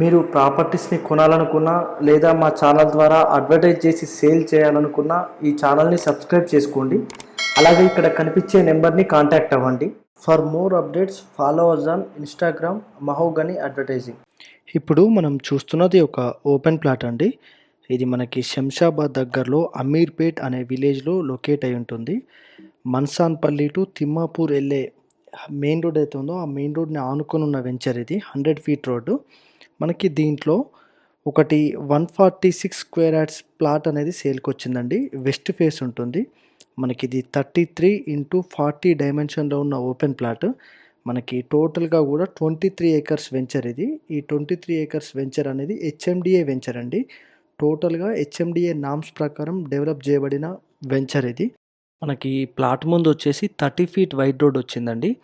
మీరు ప్రాపర్టీస్ని కొనాలనుకున్నా లేదా మా ఛానల్ ద్వారా అడ్వర్టైజ్ చేసి సేల్ చేయాలనుకున్నా ఈ ఛానల్ని సబ్స్క్రైబ్ చేసుకోండి. అలాగే ఇక్కడ కనిపించే నెంబర్ని కాంటాక్ట్ అవ్వండి. For more updates follow us on Instagram mahogany advertising ఇప్పుడు మనం చూస్తున్నది ఒక ఓపెన్ ప్లాట్ అండి. ఇది మనకి శంషాబాద్ దగ్గరలో అమీర్పేట్ అనే విలేజ్లో లొకేట్ అయి ఉంటుంది. మన్సాన్పల్లి టు తిమ్మాపూర్ వెళ్ళే మెయిన్ రోడ్ అయితే ఉందో ఆ మెయిన్ రోడ్ని ఆనుకొని ఉన్న వెంచర్ ఇది హండ్రెడ్ ఫీట్ రోడ్డు. మనకి దీంట్లో ఒకటి one forty six square yards plot అనేది సేల్కి వచ్చిందండి. వెస్ట్ ఫేస్ ఉంటుంది. మనకి ఇది థర్టీ త్రీ ఇంటూ ఫార్టీ డైమెన్షన్లో ఉన్న ఓపెన్ ప్లాట్. మనకి టోటల్గా కూడా ట్వంటీ త్రీ ఏకర్స్ వెంచర్ ఇది. ఈ ట్వంటీ త్రీ ఏకర్స్ వెంచర్ అనేది హెచ్ఎండిఏ వెంచర్ అండి. టోటల్గా హెచ్ఎండిఏ నామ్స్ ప్రకారం డెవలప్ చేయబడిన వెంచర్ ఇది. మనకి ప్లాట్ ముందు వచ్చేసి థర్టీ ఫీట్ వైడ్ రోడ్ వచ్చిందండి.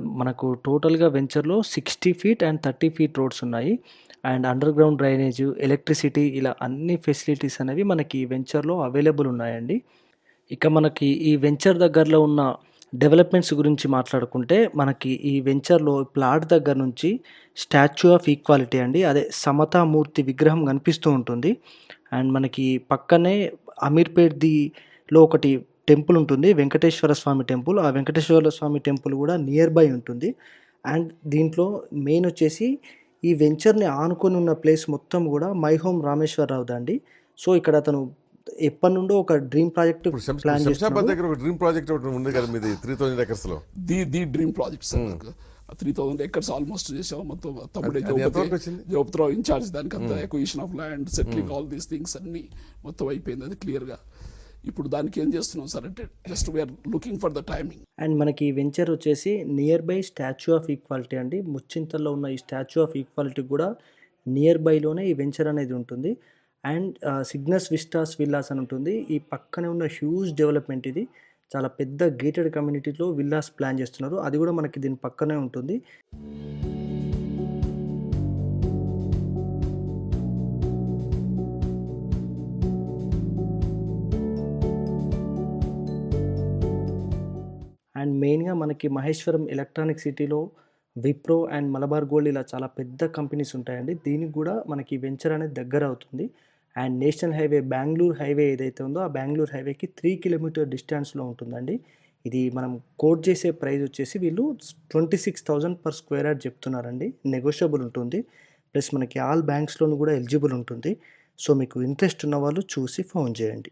మనకు టోటల్గా వెంచర్లో sixty feet and thirty feet roads ఉన్నాయి. And underground drainage electricity ఇలా అన్ని ఫెసిలిటీస్ అనేవి మనకి ఈ వెంచర్లో అవైలబుల్ ఉన్నాయండి. ఇక మనకి ఈ వెంచర్ దగ్గరలో ఉన్న డెవలప్మెంట్స్ గురించి మాట్లాడుకుంటే మనకి ఈ వెంచర్లో ప్లాట్ దగ్గర నుంచి స్టాచ్యూ ఆఫ్ ఈక్వాలిటీ అండి. అదే సమతామూర్తి విగ్రహం కనిపిస్తూ ఉంటుంది. అండ్ మనకి పక్కనే అమీర్పేట్ దిలో ఒకటి టెంపుల్ ఉంటుంది. వెంకటేశ్వర స్వామి టెంపుల్. ఆ వెంకటేశ్వర స్వామి టెంపుల్ కూడా నియర్ బై ఉంటుంది. అండ్ దీంట్లో మెయిన్ వచ్చేసి ఈ వెంచర్ని ఆనుకొని ఉన్న ప్లేస్ మొత్తం కూడా మై హోమ్ రామేశ్వరరావు అండి సో ఇక్కడ అతను ఎప్పటి నుండో ఒక డ్రీమ్ ప్రాజెక్ట్ ప్లాన్ దగ్గర ఒక డ్రీమ్ ప్రాజెక్ట్ ఒకటి ఉంది కదా మీది three thousand ఎకర్స్లో. The the dream project three thousand acres almost చేసాం. మొత్తం తమ్ముడే? జోపతిరావు ఇన్ఛార్జ్ దానికి అంతా acquisition of land settling all these things అన్ని మొత్తం అయిపోయింది అది క్లియర్గా. ఇప్పుడు దానికి ఏం చేస్తున్నాం సార్? అంటే just we are looking for the timing and మనకి ఈ వెంచర్ వచ్చేసి near by statue of equality అండి. ముచ్చింతల్లో ఉన్న ఈ స్టాచ్యూ ఆఫ్ ఈక్వాలిటీ కూడా నియర్ బైలోనే ఈ వెంచర్ అనేది ఉంటుంది. అండ్ సిగ్నస్ విస్టాస్ విల్లాస్ అని ఉంటుంది. ఈ పక్కనే ఉన్న హ్యూజ్ డెవలప్మెంట్ ఇది. చాలా పెద్ద గేటెడ్ కమ్యూనిటీలో విల్లాస్ ప్లాన్ చేస్తున్నారు. అది కూడా మనకి దీని పక్కనే ఉంటుంది. అండ్ మెయిన్గా మనకి మహేశ్వరం ఎలక్ట్రానిక్ సిటీలో విప్రో అండ్ మలబార్ గోల్డ్ ఇలా చాలా పెద్ద కంపెనీస్ ఉంటాయండి. దీనికి కూడా మనకి వెంచర్ అనేది దగ్గర అవుతుంది. And national highway Bengaluru highway ఏదైతే ఉందో ఆ బెంగళూరు హైవేకి త్రీ కిలోమీటర్ డిస్టెన్స్లో ఉంటుందండి. ఇది మనం కోట్ చేసే ప్రైస్ వచ్చేసి వీళ్ళు twenty six thousand per square yard చెప్తున్నారండి. నెగోషియబుల్ ఉంటుంది. ప్లస్ మనకి ఆల్ బ్యాంక్స్లోనూ కూడా ఎలిజిబుల్ ఉంటుంది. సో మీకు ఇంట్రెస్ట్ ఉన్న వాళ్ళు చూసి ఫోన్ చేయండి.